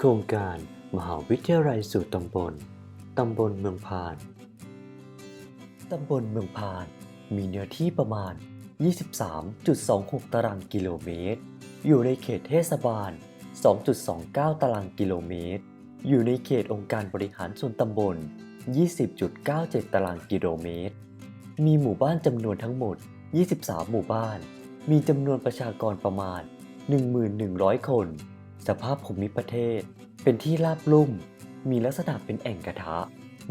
โครงการมหาวิทยาลัยสู่ตำบล ตำบลเมืองพาน ตำบลเมืองพาน มีเนื้อที่ประมาณ 23.26 ตารางกิโลเมตร อยู่ในเขตเทศบาล 2.29 ตารางกิโลเมตร อยู่ในเขตองค์การบริหารส่วนตำบล 20.97 ตารางกิโลเมตร มีหมู่บ้านจำนวนทั้งหมด 23 หมู่บ้าน มีจำนวนประชากรประมาณ 1,100 คน สภาพภูมิประเทศ เป็นที่ราบลุ่ม มีลักษณะเป็นแอ่งกระทะ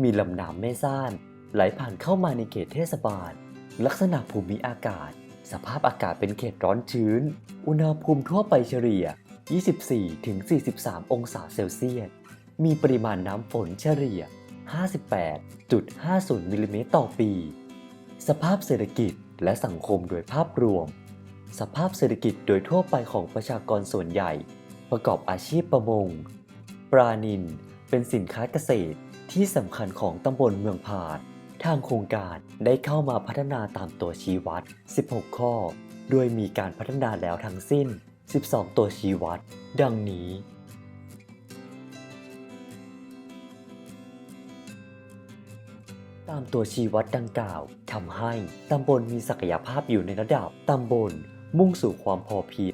มีลำน้ำแม่ซ่าน ไหลผ่านเข้ามาในเขตเทศบาล ลักษณะภูมิอากาศ สภาพอากาศเป็นเขตร้อนชื้น อุณหภูมิทั่วไปเฉลี่ย 24-43 องศาเซลเซียส มีปริมาณน้ำฝนเฉลี่ย 58.50 มิลลิเมตรต่อปี สภาพเศรษฐกิจและสังคมโดยภาพรวม สภาพเศรษฐกิจโดยทั่วไปของประชากรส่วนใหญ่ ประกอบอาชีพประมง ปลานิลเป็นสินค้าเกษตรที่สำคัญของตำบลเมืองพานทางโครงการได้เข้ามาพัฒนาตามตัวชี้วัด 16 ข้อ โดยมีการพัฒนาแล้วทั้งสิ้น 12 ตัวชี้วัด ดังนี้ ตามตัวชี้วัดดังกล่าวทำให้ตำบลมีศักยภาพอยู่ในระดับตำบลมุ่งสู่ความพอเพียง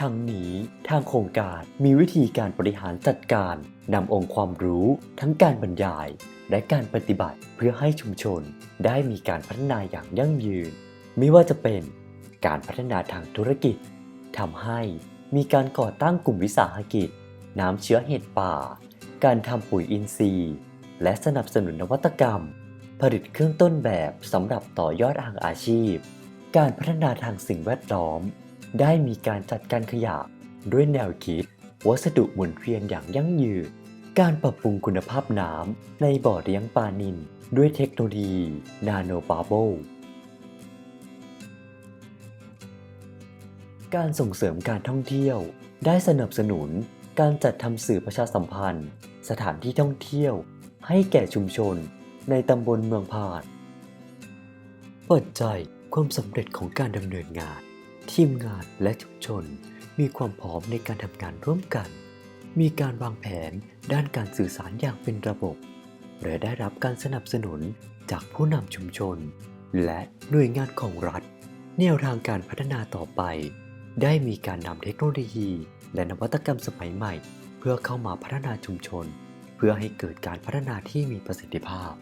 ทั้งนี้ทางโครงการมีวิธีการบริหารจัดการนำองค์ความรู้ ทั้งการบรรยาย และการปฏิบัติเพื่อให้ชุมชนได้มีการพัฒนาอย่างยั่งยืน ไม่ว่าจะเป็นการพัฒนาทางธุรกิจทำให้มีการก่อตั้งกลุ่มวิสาหกิจ น้ำเชื้อเห็ดป่า การทำปุ๋ยอินทรีย์ และสนับสนุนนวัตกรรม ผลิตเครื่องต้นแบบสำหรับต่อยอดทางอาชีพ การพัฒนาทางสิ่งแวดล้อม ได้มีการจัดการขยะ ด้วยแนวคิด วัสดุหมุนเวียนอย่างยั่งยืน การปรับปรุงคุณภาพน้ำในบ่อเลี้ยงปลานิลด้วยเทคโนโลยีนาโนบาโบการส่งเสริมการท่องเที่ยว ได้สนับสนุนการจัดทำสื่อประชาสัมพันธ์ สถานที่ท่องเที่ยว ให้แก่ชุมชน ในตำบลเมืองพานปัจจัยความสำเร็จของการดำเนินงาน ทีมงานและชุมชน มีความพร้อมในการทำงานร่วมกัน มีการวางแผนด้านการสื่อสารอย่างเป็นระบบ และได้รับการสนับสนุนจากผู้นำชุมชน และหน่วยงานของรัฐ แนวทางการพัฒนาต่อไป ได้มีการนำเทคโนโลยี และนวัตกรรมสมัยใหม่ เพื่อเข้ามาพัฒนาชุมชน เพื่อให้เกิดการพัฒนาที่มีประสิทธิภาพ